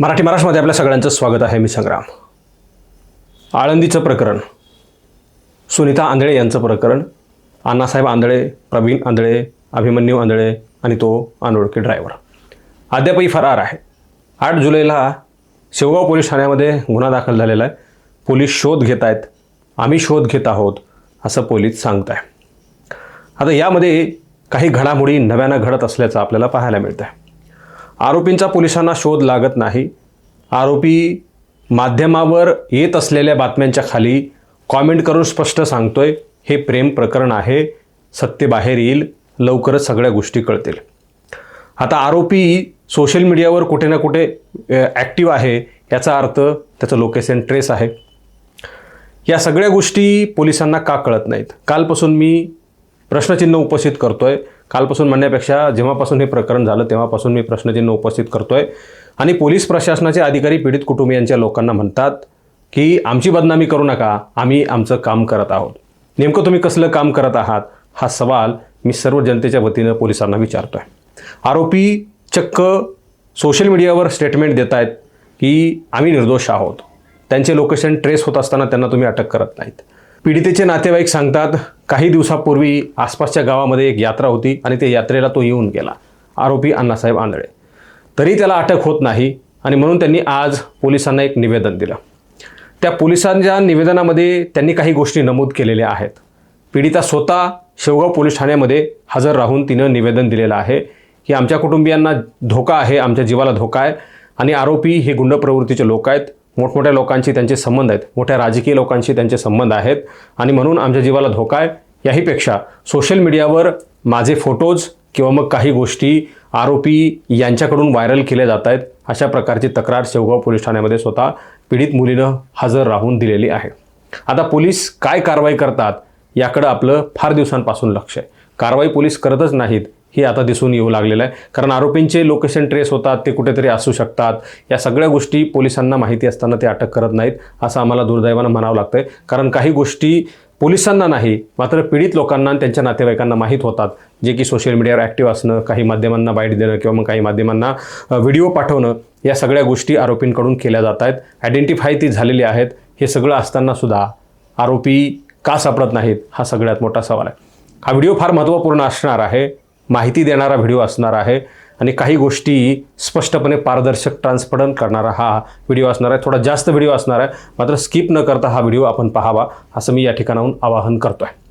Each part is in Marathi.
मराठी महाराष्ट्रमध्ये आपल्या सगळ्यांचं स्वागत आहे मी संग्राम. आळंदीचं प्रकरण सुनीता आंधळे यांचं प्रकरण अण्णासाहेब आंधळे प्रवीण आंधळे अभिमन्यू आंधळे आणि तो अनोळखी ड्रायव्हर अद्यापही फरार आहे. आठ जुलैला शेवगाव पोलीस ठाण्यामध्ये गुन्हा दाखल झालेला आहे. पोलीस शोध घेत आहेत. आम्ही शोध घेत आहोत असं पोलीस सांगत आहे आता यामध्ये काही घडामोडी नव्यानं घडत असल्याचं आपल्याला पाहायला मिळतं आहे आरोपींचा पोलिसांना शोध लागत नाही. आरोपी माध्यमावर येत असलेल्या बातम्यांच्या खाली कॉमेंट करून स्पष्ट सांगतोय हे प्रेम प्रकरण आहे सत्य बाहेर येईल लवकरच सगळ्या गोष्टी कळतील. आता आरोपी सोशल मीडियावर कुठे ना कुठे ॲक्टिव्ह आहे याचा अर्थ त्याचं लोकेशन ट्रेस आहे. या सगळ्या गोष्टी पोलिसांना का कळत नाहीत? कालपासून मी प्रश्नचिन्ह उपस्थित करतोय. कालपासून म्हणण्यापेक्षा जेव्हापासून हे प्रकरण झालं तेव्हापासून मी प्रश्नचिन्ह उपस्थित करतोय. आणि पोलीस प्रशासनाचे अधिकारी पीडित कुटुंबियांच्या लोकांना म्हणतात की आमची बदनामी करू नका आम्ही आमचं काम करत आहोत. नेमकं तुम्ही कसलं काम करत आहात? हा सवाल मी सर्व जनतेच्या वतीनं पोलिसांना विचारतो आहे आरोपी चक्क सोशल मीडियावर स्टेटमेंट देत आहेत की आम्ही निर्दोष आहोत. त्यांचे लोकेशन ट्रेस होत असताना त्यांना तुम्ही अटक करत नाहीत. पीडितेचे नातेवाईक सांगतात काही दिवसापूर्वी आसपासच्या गावामध्ये एक यात्रा होती आणि त्या यात्रेला तो येऊन गेला. आरोपी अण्णासाहेब आंधळे. तरी त्याला अटक होत नाही आणि म्हणून त्यांनी आज पोलिसांना एक निवेदन दिलं. त्या पोलिसांच्या निवेदनामध्ये त्यांनी काही गोष्टी नमूद केलेल्या आहेत. पीडिता स्वतः शेवगाव पोलीस ठाण्यामध्ये हजर राहून तिनं निवेदन दिलेलं आहे की आमच्या कुटुंबियांना धोका आहे आमच्या जीवाला धोका आहे आणि आरोपी हे गुंड प्रवृत्तीचे लोक आहेत. मोठमोठ्या लोकांशी त्यांचे संबंध आहेत. मोठ्या राजकीय लोकांशी त्यांचे संबंध आहेत. आणि म्हणून आमच्या जीवाला धोका आहे. याहीपेक्षा सोशल मीडियावर माझे फोटोज किंवा मग काही गोष्टी आरोपी यांच्याकडून व्हायरल केल्या जात आहेत. अशा प्रकारची तक्रार शेवगाव पोलीस ठाण्यामध्ये स्वतः पीडित मुलीनं हजर राहून दिलेली आहे. आता पोलीस काय कारवाई करतात याकडं आपलं फार दिवसांपासून लक्ष आहे. कारवाई पोलीस करतच नाहीत. हे आता दिसून येऊ लागलेलं आहे. कारण आरोपींचे लोकेशन ट्रेस होतात ते कुठेतरी असू शकतात. या सगळ्या गोष्टी पोलिसांना माहिती असताना ते अटक करत नाहीत असं आम्हाला दुर्दैवानं म्हणावं लागतं आहे कारण काही गोष्टी पोलिसांना नाही मात्र पीडित लोकांना आणि त्यांच्या नातेवाईकांना माहीत होतात. जे की सोशल मीडियावर ॲक्टिव्ह असणं काही माध्यमांना बाईट देणं किंवा मग काही माध्यमांना व्हिडिओ पाठवणं या सगळ्या गोष्टी आरोपींकडून केल्या जात आहेत. आयडेंटिफाय ती झालेली आहेत. हे सगळं असतानासुद्धा आरोपी का सापडत नाहीत हा सगळ्यात मोठा सवाल आहे. हा व्हिडिओ फार महत्त्वपूर्ण असणार आहे. माहिती देणारा व्हिडिओ असणार आहे. आणि काही गोष्टी स्पष्टपणे पारदर्शक ट्रान्सपरंट करणारा हा व्हिडिओ असणार आहे. थोडा जास्त व्हिडिओ असणार आहे. मात्र स्किप न करता हा व्हिडिओ आपण पाहावा असं मी या ठिकाणाहून आवाहन करतो आहे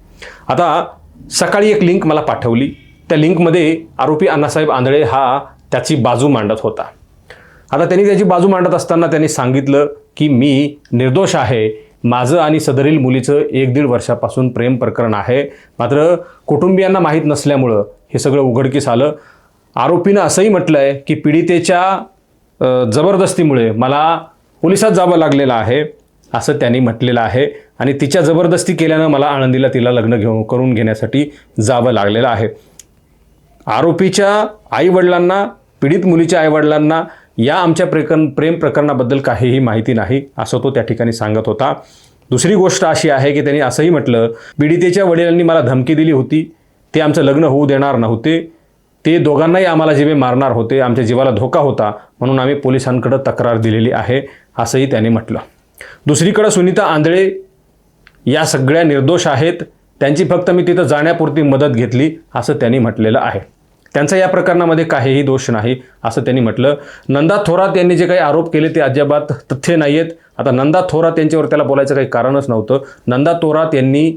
आता सकाळी एक लिंक मला पाठवली. त्या लिंकमध्ये आरोपी अण्णासाहेब आंधळे हा त्याची बाजू मांडत होता. आता त्यांनी त्याची बाजू मांडत असताना त्यांनी सांगितलं की मी निर्दोष आहे. माझं आणि सदरील मुलीचं एक दीड वर्षापासून प्रेम प्रकरण आहे. मात्र कुटुंबियांना माहीत नसल्यामुळं हे सगळं उघडकीस आलं. आरोपीनं असंही म्हटलं आहे की पीडितेच्या जबरदस्तीमुळे मला पोलिसात जावं लागलेलं आहे असं त्यांनी म्हटलेलं आहे आणि तिच्या जबरदस्ती केल्यानं मला आळंदीला तिला लग्न घेऊन करून घेण्यासाठी जावं लागलेलं आहे. आरोपीच्या आईवडिलांना पीडित मुलीच्या आईवडिलांना या आमच्या प्रकरण प्रेम प्रकरणाबद्दल काहीही माहिती नाही असं तो त्या ठिकाणी सांगत होता. दुसरी गोष्ट अशी आहे की त्यांनी असंही म्हटलं पीडितेच्या वडिलांनी मला धमकी दिली होती. ते आमचं लग्न होऊ देणार नव्हते. ते दोघांनाही आम्हाला जीवे मारणार होते. आमच्या जीवाला धोका होता. म्हणून आम्ही पोलिसांकडे तक्रार दिलेली आहे असंही त्यांनी म्हटलं. दुसरीकडं सुनीता आंधळे या सगळ्या निर्दोष आहेत. त्यांची फक्त मी तिथं जाण्यापुरती मदत घेतली असं त्यांनी म्हटलेलं आहे. त्यांचा या प्रकरणामध्ये काहीही दोष नाही असं त्यांनी म्हटलं. नंदा थोरात यांनी जे काही आरोप केले ते अजिबात तथ्य नाही आहेत आता नंदा थोरात यांच्यावर त्याला बोलायचं काही कारणच नव्हतं. नंदा थोरात यांनी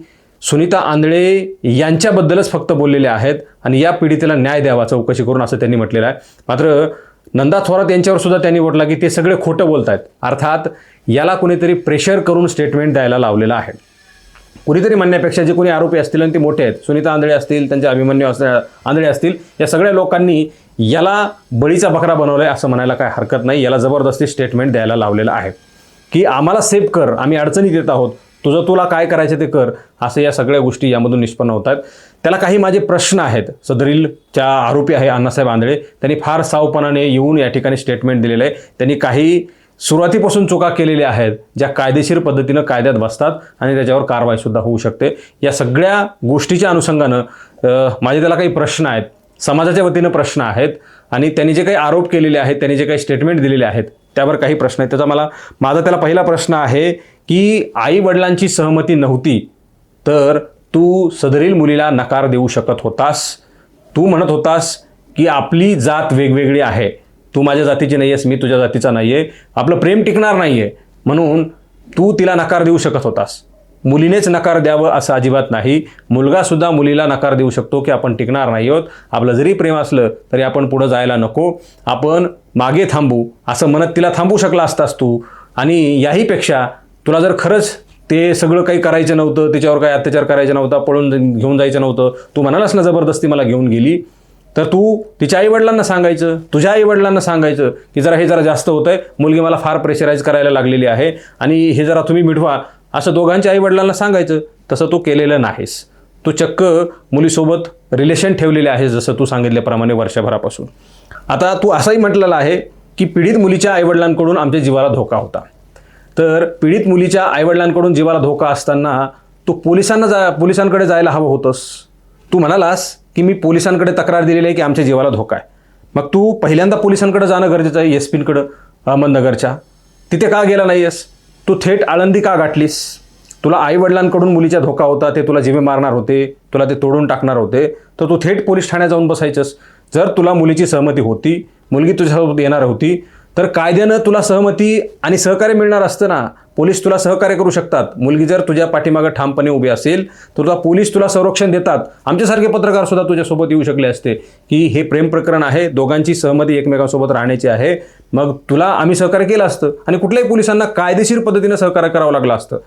सुनीता आंधळे यांच्याबद्दलच फक्त बोललेले आहेत आणि या पीडितेला न्याय द्यावा चौकशी करून असं त्यांनी म्हटलेलं आहे. मात्र नंदा थोरात यांच्यावर सुद्धा त्यांनी म्हटलं की ते सगळे खोटं बोलत आहेत अर्थात याला कुणीतरी प्रेशर करून स्टेटमेंट द्यायला लावलेलं आहे. कुणीतरी म्हणण्यापेक्षा जे कोणी आरोपी असतील आणि ते मोठे आहेत सुनीता आंधळे असतील त्यांचे अभिमन्यू अस आंधळे असतील या सगळ्या लोकांनी याला बळीचा बकरा बनवला आहे असं म्हणायला काय हरकत नाही. याला जबरदस्ती स्टेटमेंट द्यायला लावलेलं आहे. की आम्हाला सेव्ह कर आम्ही अडचणीत येत आहोत. तुझं तुला काय करायचं ते कर. असं या सगळ्या गोष्टी यामधून निष्पन्न होत आहेत त्याला काही माझे प्रश्न आहेत. सदरीलच्या आरोपी आहे अण्णासाहेब आंधळे. त्यांनी फार सावपणाने येऊन या ठिकाणी स्टेटमेंट दिलेलं आहे. त्यांनी काही सुरुवातीपासून चुका केलेल्या आहेत ज्या कायदेशीर पद्धतीनं कायद्यात बसतात आणि त्याच्यावर कारवाईसुद्धा होऊ शकते. या सगळ्या गोष्टीच्या अनुषंगानं माझे त्याला काही प्रश्न आहेत. समाजाच्या वतीनं प्रश्न आहेत आणि त्यांनी जे काही आरोप केलेले आहेत त्यांनी जे काही स्टेटमेंट दिलेले आहेत त्यावर काही प्रश्न आहेत. त्याचा मला माझा त्याला पहिला प्रश्न आहे की आई वडिलांची सहमती नव्हती तर तू सदरील मुलीला नकार देऊ शकत होतास. तू म्हणत होतास की आपली जात वेगवेगळी आहे. तू माझ्या जातीची नाही आहेस मी तुझ्या जातीचा नाही आहे आपलं प्रेम टिकणार नाही आहे म्हणून तू तिला नकार देऊ शकत होतास. मुलीनेच नकार द्यावं असं अजिबात नाही. मुलगासुद्धा मुलीला नकार देऊ शकतो की आपण टिकणार नाही आहोत. आपलं जरी प्रेम असलं तरी आपण पुढं जायला नको. आपण मागे थांबू असं म्हणत तिला थांबू शकला असतास तू. आणि याहीपेक्षा तुला जर खरंच ते सगळं काही करायचं नव्हतं त्याच्यावर काही अत्याचार करायचा नव्हता पळून घेऊन जायचं नव्हतं तू म्हणालास ना जबरदस्ती मला घेऊन गेली. तर तू तिच्या आईवडिलांना सांगायचं तुझ्या आईवडिलांना सांगायचं की जरा हे जरा जास्त होतं आहे मुलगी मला फार प्रेशराईज करायला लागलेली आहे आणि हे जरा तुम्ही मिटवा. असं दोघांच्या आईवडिलांना सांगायचं तसं तू केलेलं नाहीस. तू चक्क मुलीसोबत रिलेशन ठेवलेले आहेस जसं तू सांगितल्याप्रमाणे वर्षभरापासून. आता तू असंही म्हटलेलं आहे की पीडित मुलीच्या आईवडिलांकडून आमच्या जीवाला धोका होता. तर पीडित मुलीच्या आईवडिलांकडून जीवाला धोका असताना तू पोलिसांना जा पोलिसांकडे जायला हवं होतंस. तू म्हणालास की मी पोलिसांकडे तक्रार दिलेली आहे की आमच्या जीवाला धोका आहे. मग तू पहिल्यांदा पोलिसांकडे जाणं गरजेचं आहे एस पींकडं अहमदनगरच्या. तिथे का गेला नाही आहेस तू थेट आळंदी का गाठलीस? तुला आईवडिलांकडून मुलीचा धोका होता ते तुला जिवे मारणार होते तुला ते तोडून टाकणार होते तर तू थेट पोलीस ठाण्यात जाऊन बसायचंस. जर तुला मुलीची सहमती होती मुलगी तुझ्यासोबत येणार होती तर कायद्यानं तुला सहमती आणि सहकार्य मिळणार असतं ना पोलीस तुला सहकार्य करू शकतात. मुलगी जर तुझ्या पाठीमागं ठामपणे उभी असेल तर तुला पोलीस तुला संरक्षण देतात. आमच्यासारखे पत्रकार सुद्धा तुझ्यासोबत येऊ शकले असते की हे प्रेम प्रकरण आहे दोघांची सहमती एकमेकांसोबत राहण्याची आहे. मग तुला आम्ही सहकार्य केलं असतं आणि कुठल्याही पोलिसांना कायदेशीर पद्धतीनं सहकार्य करावं लागलं असतं.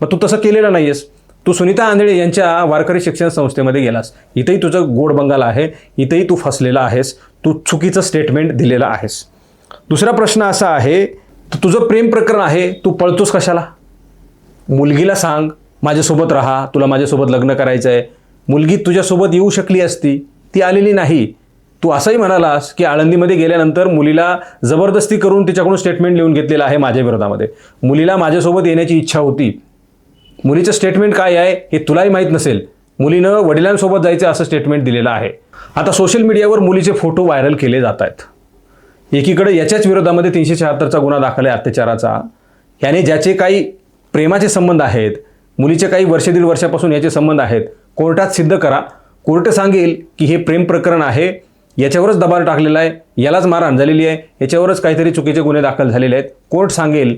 मग तू तसं केलेलं नाही आहेस तू सुनीता आंधळे यांच्या वारकरी शिक्षण संस्थेमध्ये गेलास. इथंही तुझं गोड बंगाल आहे. इथंही तू फसलेला आहेस. तू चुकीचं स्टेटमेंट दिलेलं आहेस. दुसरा प्रश्न असा आहे तुझं प्रेम प्रकरण आहे तू पळतोस कशाला? मुलगीला सांग माझ्यासोबत राहा तुला माझ्यासोबत लग्न करायचं आहे मुलगी तुझ्यासोबत येऊ शकली असती ती आलेली नाही. तू असंही म्हणालास की आळंदीमध्ये गेल्यानंतर मुलीला जबरदस्ती करून तिच्याकडून स्टेटमेंट लिहून घेतलेलं आहे माझ्या विरोधामध्ये. मुलीला माझ्यासोबत येण्याची इच्छा होती. मुलीचं स्टेटमेंट काय आहे हे तुलाही माहीत नसेल. मुलीनं वडिलांसोबत जायचं असं स्टेटमेंट दिलेलं आहे. आता सोशल मीडियावर मुलीचे फोटो व्हायरल केले जात आहेत. एकीकडे याच्याच विरोधामध्ये तीनशे शहात्तरचा गुन्हा दाखल आहे अत्याचाराचा. याने ज्याचे काही प्रेमाचे संबंध आहेत मुलीचे काही वर्ष दीड वर्षापासून याचे संबंध आहेत कोर्टात सिद्ध करा. कोर्ट सांगेल की हे प्रेम प्रकरण आहे याच्यावरच दबाव टाकलेला आहे यालाच मारहाण झालेली आहे याच्यावरच काहीतरी चुकीचे गुन्हे दाखल झालेले आहेत. कोर्ट सांगेल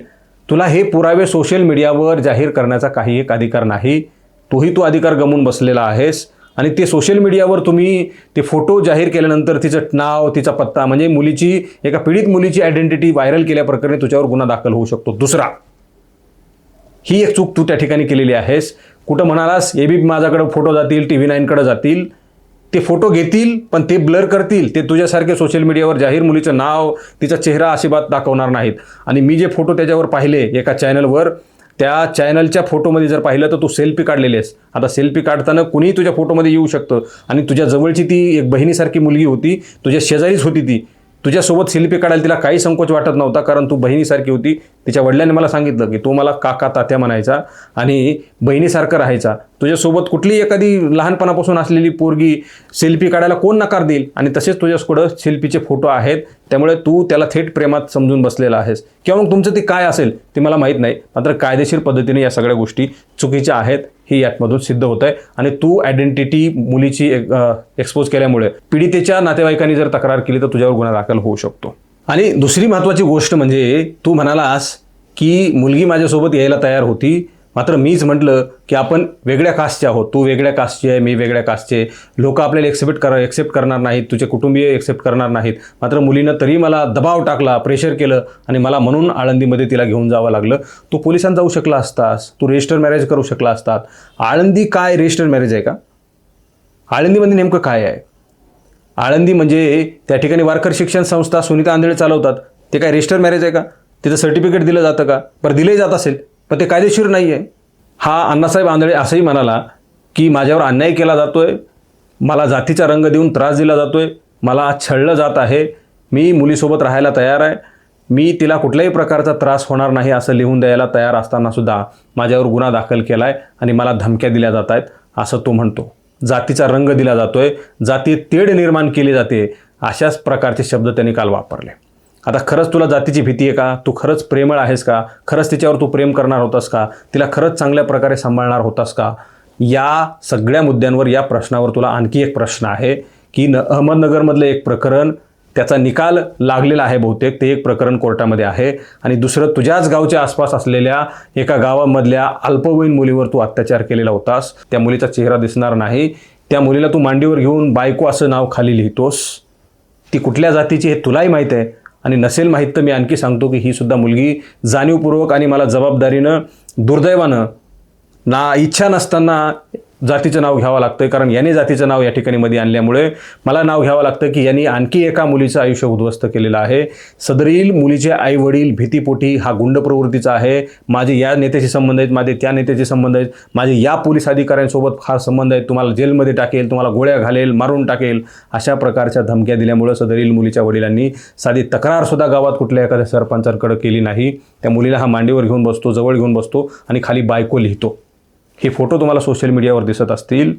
तुला हे पुरावे सोशल मीडियावर जाहीर करण्याचा काही एक अधिकार नाही तोही तू अधिकार गमवून बसलेला आहेस. आणि ते सोशल मीडियावर तुम्ही ते फोटो जाहीर केल्यानंतर तिचं नाव तिचा पत्ता म्हणजे मुलीची एका पीडित मुलीची आयडेंटिटी व्हायरल केल्याप्रकरणी तुझ्यावर गुन्हा दाखल होऊ शकतो. दुसरा ही एक चूक तू त्या ठिकाणी केलेली आहेस. कुठं म्हणालास ए बी माझ्याकडं फोटो जातील टी व्ही नाईनकडं जातील. ते फोटो घेतील पण ते ब्लर करतील. ते तुझ्यासारखे सोशल मीडियावर जाहीर मुलीचं नाव तिचा चेहरा अशिबात दाखवणार नाहीत. आणि मी जे फोटो त्याच्यावर पाहिले एका चॅनलवर त्या चॅनलच्या फोटोमध्ये जर पाहिलं तर तू सेल्फी काढलेली आहेस. आता सेल्फी काढताना कुणीही तुझ्या फोटोमध्ये येऊ शकतं. आणि तुझ्या जवळची ती एक बहिणीसारखी मुलगी होती तुझ्या शेजारीच होती ती. तुझ्यासोबत सेल्फी काढायला तिला काही संकोच वाटत नव्हता कारण तू बहिणीसारखी होती. तिच्या वडिलांनी मला सांगितलं की तू मला काका तात्या म्हणायचा आणि बहिणीसारखं राहायचा. तुझ्यासोबत कुठलीही एखादी लहानपणापासून असलेली पोरगी सेल्फी काढायला कोण नकार देईल? आणि तसेच तुझ्याकडं सेल्फीचे फोटो आहेत त्यामुळे तू त्याला थेट प्रेमात समजून बसलेला आहेस. किंवा मग तुमचं ते काय असेल ते मला माहीत नाही. मात्र कायदेशीर पद्धतीने या सगळ्या गोष्टी चुकीच्या आहेत. हे यातमधून सिद्ध होत आहे आणि तू आयडेंटिटी मुलीची एक्सपोज केल्यामुळे पीडितेच्या नातेवाईकांनी जर तक्रार केली तर तुझ्यावर गुन्हा दाखल होऊ शकतो. आणि दुसरी महत्त्वाची गोष्ट म्हणजे तू म्हणालास की मुलगी माझ्यासोबत यायला तयार होती मात्र मीच म्हटलं की आपण वेगळ्या कास्टचे आहोत. तू वेगळ्या कास्टची आहे मी वेगळ्या कास्टचे लोक आपल्याला एक्सेप्ट कर एक्सेप्ट करणार नाहीत. तुझे कुटुंबीय एक्सेप्ट करणार नाहीत. मात्र मुलीनं तरी मला दबाव टाकला प्रेशर केलं आणि मला म्हणून आळंदीमध्ये तिला घेऊन जावं लागलं. तू पोलिसांत जाऊ शकला असतास. तू रजिस्टर मॅरेज करू शकला असतात. आळंदी काय रजिस्टर मॅरेज आहे का? आळंदीमध्ये नेमकं काय आहे? आळंदी म्हणजे त्या ठिकाणी वारकर शिक्षण संस्था सुनीता आंधळे चालवतात. ते काय रजिस्टर मॅरेज आहे का? तिथं सर्टिफिकेट दिलं जातं का? बरं दिलंही जात असेल. पण ते कायदेशीर नाही आहे हा अण्णासाहेब आंधळे असंही म्हणाला की माझ्यावर अन्याय केला जातो आहे मला जातीचा रंग देऊन त्रास दिला जातो आहे मला छळलं जात आहे. मी मुलीसोबत राहायला तयार आहे. मी तिला कुठल्याही प्रकारचा त्रास होणार नाही असं लिहून द्यायला तयार असताना सुद्धा माझ्यावर गुन्हा दाखल केला आहे आणि मला धमक्या दिल्या जात आहेत असं तो म्हणतो. जातीचा रंग दिला जातो आहे जाती तेढ निर्माण केली जाते. अशाच प्रकारचे शब्द त्यांनी काल वापरले. आता खरंच तुला जातीची भीती आहे का? तू खरंच प्रेमळ आहेस का? खरंच तिच्यावर तू प्रेम करणार होतास का? तिला खरंच चांगल्या प्रकारे सांभाळणार होतास का? या सगळ्या मुद्द्यांवर या प्रश्नावर तुला आणखी एक प्रश्न आहे की न अहमदनगरमधलं एक प्रकरण त्याचा निकाल लागलेला आहे बहुतेक. ते एक प्रकरण कोर्टामध्ये आहे. आणि दुसरं तुझ्याच गावच्या आसपास असलेल्या एका गावामधल्या अल्पवयीन मुलीवर तू अत्याचार केलेला होतास. त्या मुलीचा चेहरा दिसणार नाही. त्या मुलीला तू मांडीवर घेऊन बायको असं नाव खाली लिहितोस. ती कुठल्या जातीची हे तुलाही माहीत आहे. आणि नसेल माहीत तर मी आणखी सांगतो की ही सुद्धा मुलगी जाणीवपूर्वक आणि मला जबाबदारीनं दुर्दैवानं ना इच्छा नसताना जातीचं नाव घ्यावं लागतं कारण याने जातीचं नाव या ठिकाणी मध्ये आणल्यामुळे मला नाव घ्यावं लागतं की यांनी आणखी एका मुलीचं आयुष्य उद्ध्वस्त केलेलं आहे. सदरील मुलीचे आई वडील भीतीपोटी हा गुंड प्रवृत्तीचा आहे. माझे या नेत्याशी संबंध आहेत माझे त्या नेत्याशी संबंध आहेत. माझे या पोलीस अधिकाऱ्यांसोबत फार संबंध आहेत तुम्हाला जेलमध्ये टाकेल तुम्हाला गोळ्या घालेल मारून टाकेल अशा प्रकारच्या धमक्या दिल्यामुळं सदरील मुलीच्या वडिलांनी साधी तक्रारसुद्धा गावात कुठल्या एखाद्या सरपंचांकडे केली नाही. त्या मुलीला हा मांडीवर घेऊन बसतो जवळ घेऊन बसतो आणि खाली बायको लिहितो. हे फोटो तुम्हाला सोशल मीडियावर दिसत असतील.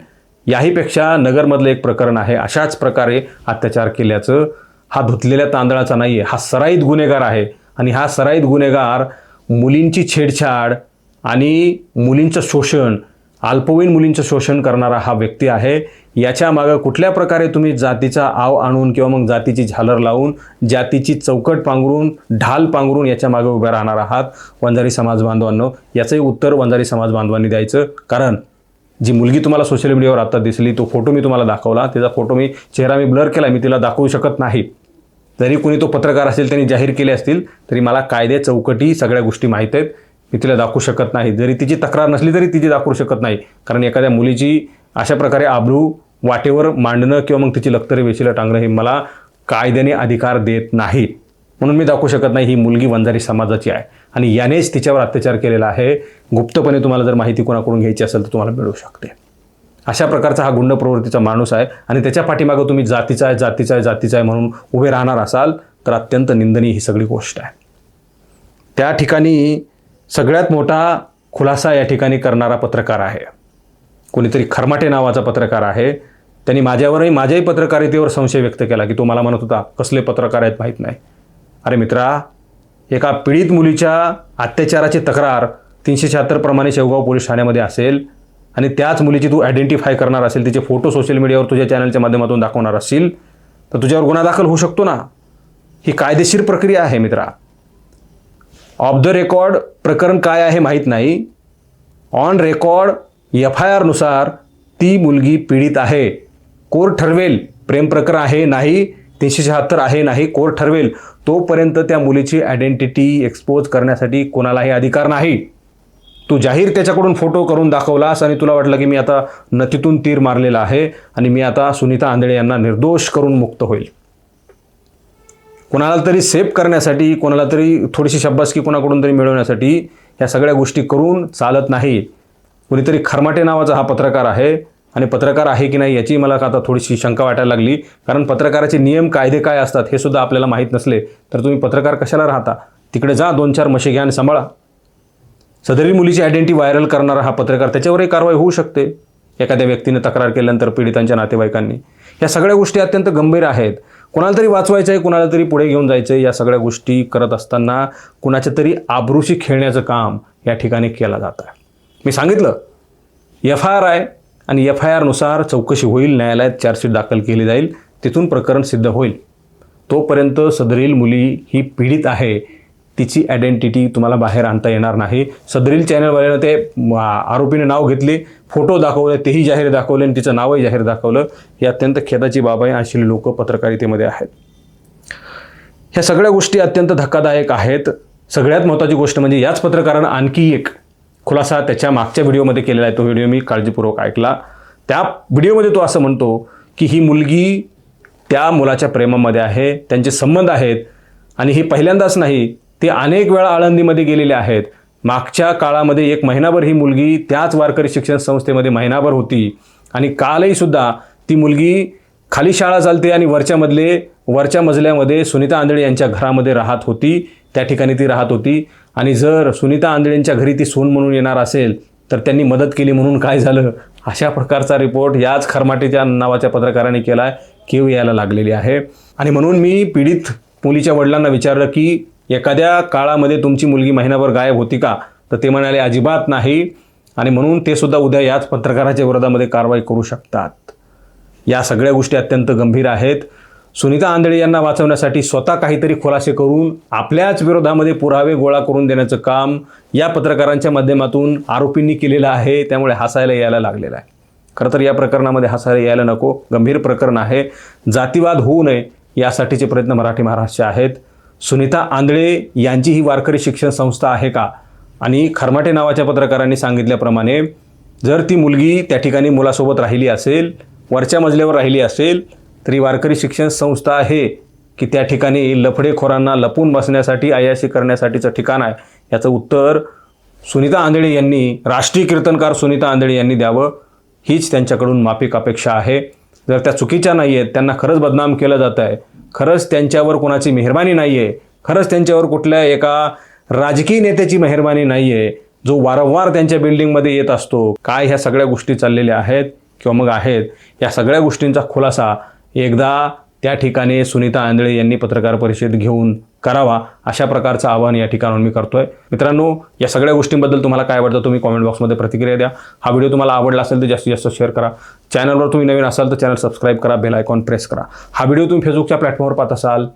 याहीपेक्षा नगरमधलं एक प्रकरण आहे. अशाच प्रकारे अत्याचार केल्याचं हा धुतलेल्या तांदळाचा नाही आहे हा सराईत गुन्हेगार आहे. आणि हा सराईत गुन्हेगार मुलींची छेडछाड आणि मुलींचं शोषण अल्पवयीन मुलींचं शोषण करणारा हा व्यक्ती आहे. याच्या मागं कुठल्या प्रकारे तुम्ही जातीचा आव आणून किंवा मग जातीची झालर लावून जातीची चौकट पांघरून ढाल पांघरून याच्या मागे उभ्या राहणार आहात? वंजारी समाज बांधवांनो याचंही उत्तर वंजारी समाज बांधवांनी द्यायचं. कारण जी मुलगी तुम्हाला सोशल मीडियावर आता दिसली तो फोटो मी तुम्हाला दाखवला. त्याचा फोटो मी चेहरा मी ब्लर केला मी तिला दाखवू शकत नाही. जरी कोणी तो पत्रकार असेल त्यांनी जाहीर केले असतील तरी मला कायदे चौकटी सगळ्या गोष्टी माहीत आहेत. मी तिला दाखवू शकत नाही. जरी तिची तक्रार नसली तरी तिची दाखवू शकत नाही. कारण एखाद्या मुलीची अशा प्रकारे आबरू वाटेवर मांडणं किंवा मग तिची लक्तरे वेशीला टांगणं हे मला कायद्याने अधिकार देत नाही. म्हणून मी दाखवू शकत नाही ही मुलगी वंजारी समाजाची आहे. आणि यानेच तिच्यावर अत्याचार केलेला आहे. गुप्तपणे तुम्हाला जर माहिती कोणाकडून घ्यायची असेल तर तुम्हाला मिळू शकते. अशा प्रकारचा हा गुंड प्रवृत्तीचा माणूस आहे आणि त्याच्या पाठीमागं तुम्ही जातीचा आहे जातीचा आहे जातीचा आहे म्हणून उभे राहणार असाल तर अत्यंत निंदनीय ही सगळी गोष्ट आहे. त्या ठिकाणी सगळ्यात मोठा खुलासा या ठिकाणी करणारा पत्रकार आहे. कोणीतरी खरमाटे नावाचा पत्रकार आहे. त्यांनी माझ्यावरही माझ्याही पत्रकारितेवर संशय व्यक्त केला की तो मला म्हणत होता कसले पत्रकार आहेत माहीत नाही. अरे मित्रा एका पीडित मुलीच्या अत्याचाराची तक्रार तीनशे शहात्तर प्रमाणे शेवगाव पोलीस ठाण्यामध्ये असेल आणि त्याच मुलीची तू आयडेंटिफाय करणार असेल तिचे फोटो सोशल मीडियावर तुझ्या चॅनलच्या माध्यमातून दाखवणार असशील तर तुझ्यावर गुन्हा दाखल होऊ शकतो ना? ही कायदेशीर प्रक्रिया आहे मित्रा. ऑफ द रेकॉर्ड प्रकरण काय आहे माहीत नाही. ऑन रेकॉर्ड एफ आय आरनुसार ती मुलगी पीडित आहे. कोर्ट ठरवेल प्रेम प्रकरण आहे नाही तीनशे शहात्तर आहे नाही कोर्ट ठरवेल. तोपर्यंत त्या मुलीची आयडेंटिटी एक्सपोज करण्यासाठी कोणालाही अधिकार नाही. तू जाहीर त्याच्याकडून फोटो करून दाखवलास आणि तुला वाटलं की मी आता नतीतून तीर मारलेला आहे आणि मी आता सुनीता आंधळे यांना निर्दोष करून मुक्त होईल. कोणाला तरी सेफ करण्यासाठी कोणाला तरी थोडीशी शब्बासकी कोणाकडून तरी मिळवण्यासाठी या सगळ्या गोष्टी करून चालत नाही. कुणीतरी खरमाटे नावाचा हा पत्रकार आहे. आणि पत्रकार आहे की नाही याची मला आता थोडीशी शंका वाटायला लागली. कारण पत्रकाराचे नियम कायदे काय असतात हे सुद्धा आपल्याला माहीत नसले. तर तुम्ही पत्रकार कशाला राहता? तिकडे जा दोन चार म्हशी घ्या आणि सांभाळा. सदरील मुलीची आयडेंटिटी व्हायरल करणारा हा पत्रकार त्याच्यावरही कारवाई होऊ शकते. एखाद्या व्यक्तीने तक्रार केल्यानंतर पीडितांच्या नातेवाईकांनी. या सगळ्या गोष्टी अत्यंत गंभीर आहेत. कोणाला तरी वाचवायचं आहे कोणाला तरी पुढे घेऊन जायचं आहे या सगळ्या गोष्टी करत असताना कुणाच्या तरी आबरूशी खेळण्याचं काम या ठिकाणी केलं जात आहे. मी सांगितलं एफ आय आर आहे आणि एफ आय आरनुसार चौकशी होईल न्यायालयात चार्जशीट दाखल केली जाईल तिथून प्रकरण सिद्ध होईल. तोपर्यंत सदरील मुली ही पीडित आहे तिची आयडेंटिटी तुम्हाला बाहेर आणता येणार नाही. सदरील चॅनलवाल्यानं ते आरोपीने नाव घेतले फोटो दाखवले तेही जाहीर दाखवले आणि तिचं नावही जाहीर दाखवलं. ही अत्यंत खेदाची बाब आहे अशी लोक पत्रकारितेमध्ये आहेत. ह्या सगळ्या गोष्टी अत्यंत धक्कादायक आहेत. सगळ्यात महत्त्वाची गोष्ट म्हणजे याच पत्रकारानं आणखी एक खुलासा त्याच्या मागच्या व्हिडिओमध्ये केलेला आहे. तो व्हिडिओ मी काळजीपूर्वक ऐकला. त्या व्हिडिओमध्ये तो असं म्हणतो की ही मुलगी त्या मुलाच्या प्रेमामध्ये आहे त्यांचे संबंध आहेत आणि हे पहिल्यांदाच नाही ते अनेक वेळा आळंदीमध्ये गेलेले आहेत. मागच्या काळामध्ये एक महिनाभर ही मुलगी त्याच वारकरी शिक्षण संस्थेमध्ये महिनाभर होती. आणि कालही सुद्धा ती मुलगी खाली शाळा चालते आणि वरच्यामधले वरच्या मजल्यामध्ये सुनीता आंधळे यांच्या घरामध्ये राहत होती. त्या ठिकाणी ती राहत होती. आणि जर सुनीता आंधळेंच्या घरी ती सून म्हणून येणार असेल तर त्यांनी मदत केली म्हणून काय झालं? अशा प्रकारचा रिपोर्ट याच खरमाटेच्या नावाच्या पत्रकाराने केला आहे केव यायला लागलेली आहे. आणि म्हणून मी पीडित मुलीच्या वडिलांना विचारलं की एखाद्या काळामध्ये तुमची मुलगी महिनाभर गायब होती का? तर ते म्हणाले अजिबात नाही. आणि म्हणून ते सुद्धा उद्या याच पत्रकाराच्या विरोधामध्ये कारवाई करू शकतात. या सगळ्या गोष्टी अत्यंत गंभीर आहेत. सुनीता आंधळे यांना वाचवण्यासाठी स्वतः काहीतरी खुलासे करून आपल्याच विरोधामध्ये पुरावे गोळा करून देण्याचं काम या पत्रकारांच्या माध्यमातून आरोपींनी केलेलं आहे त्यामुळे हसायला यायला लागलेलं आहे. खरं तर या प्रकरणामध्ये हसायला यायला नको. गंभीर प्रकरण आहे. जातीवाद होऊ नये यासाठीचे प्रयत्न मराठी महाराष्ट्र आहेत. सुनीता आंधळे यांची ही वारकरी शिक्षण संस्था आहे का? आणि खरमाटे नावाच्या पत्रकारांनी सांगितल्याप्रमाणे जर ती मुलगी त्या ठिकाणी मुलासोबत राहिली असेल वरच्या मजल्यावर राहिली असेल तरी वारकरी शिक्षण संस्था आहे की त्या ठिकाणी लफडेखोरांना लपून बसण्यासाठी आयाशी करण्यासाठीचं ठिकाण आहे. याचं उत्तर सुनीता आंधळे यांनी राष्ट्रीय कीर्तनकार सुनीता आंधळे यांनी द्यावं. हीच त्यांच्याकडून माफिक अपेक्षा आहे. जर त्या चुकीच्या नाही आहेत त्यांना खरंच बदनाम केलं जात आहे खरंच त्यांच्यावर कोणाची मेहरबानी नाही आहे खरंच त्यांच्यावर कुठल्या एका राजकीय नेत्याची मेहरबानी नाही आहे जो वारंवार त्यांच्या बिल्डिंगमध्ये येत असतो काय ह्या सगळ्या गोष्टी चाललेल्या आहेत किंवा मग आहेत या सगळ्या गोष्टींचा खुलासा एकदा त्या ठिकाणी सुनीता आंधळे यांनी पत्रकार परिषद घेऊन करावा अशा प्रकारचं आवाहन या ठिकाणाहून मी करतोय. मित्रांनो या सगळ्या गोष्टींबद्दल तुम्हाला काय वाटतं तुम्ही कॉमेंट बॉक्समध्ये प्रतिक्रिया द्या. हा व्हिडिओ तुम्हाला आवडला असेल तर जास्तीत जास्त शेअर करा. चॅनलवर तुम्ही नवीन असाल तर चॅनल सबस्क्राईब करा बेल आयकॉन प्रेस करा. हा व्हिडिओ तुम्ही फेसबुकच्या प्लॅटफॉर्मवर पाहत असाल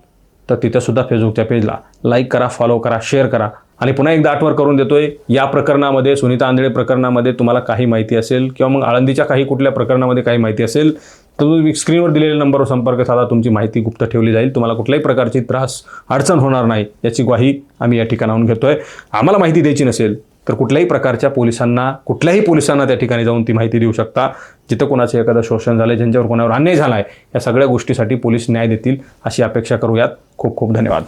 तर तिथेसुद्धा फेसबुकच्या पेजला लाईक करा फॉलो करा शेअर करा. आणि पुन्हा एकदा आठवण करून देतोय या प्रकरणामध्ये सुनीता आंधळे प्रकरणामध्ये तुम्हाला काही माहिती असेल किंवा मग आळंदीच्या काही कुठल्या प्रकरणामध्ये काही माहिती असेल तर तुम्ही स्क्रीनवर दिलेल्या नंबरवर संपर्क साधा तुमची माहिती गुप्त ठेवली जाईल. तुम्हाला कुठल्याही प्रकारची त्रास अडचण होणार नाही याची ग्वाही आम्ही या ठिकाणाहून घेतो आहे आम्हाला माहिती द्यायची नसेल तर कुठल्याही प्रकारच्या पोलिसांना कुठल्याही पोलिसांना त्या ठिकाणी जाऊन ती माहिती देऊ शकता. जिथं कोणाचं एखादं शोषण झालं ज्यांच्यावर कोणावर अन्याय झाला आहे या सगळ्या गोष्टीसाठी पोलीस न्याय देतील अशी अपेक्षा करूयात. खूप खूप धन्यवाद.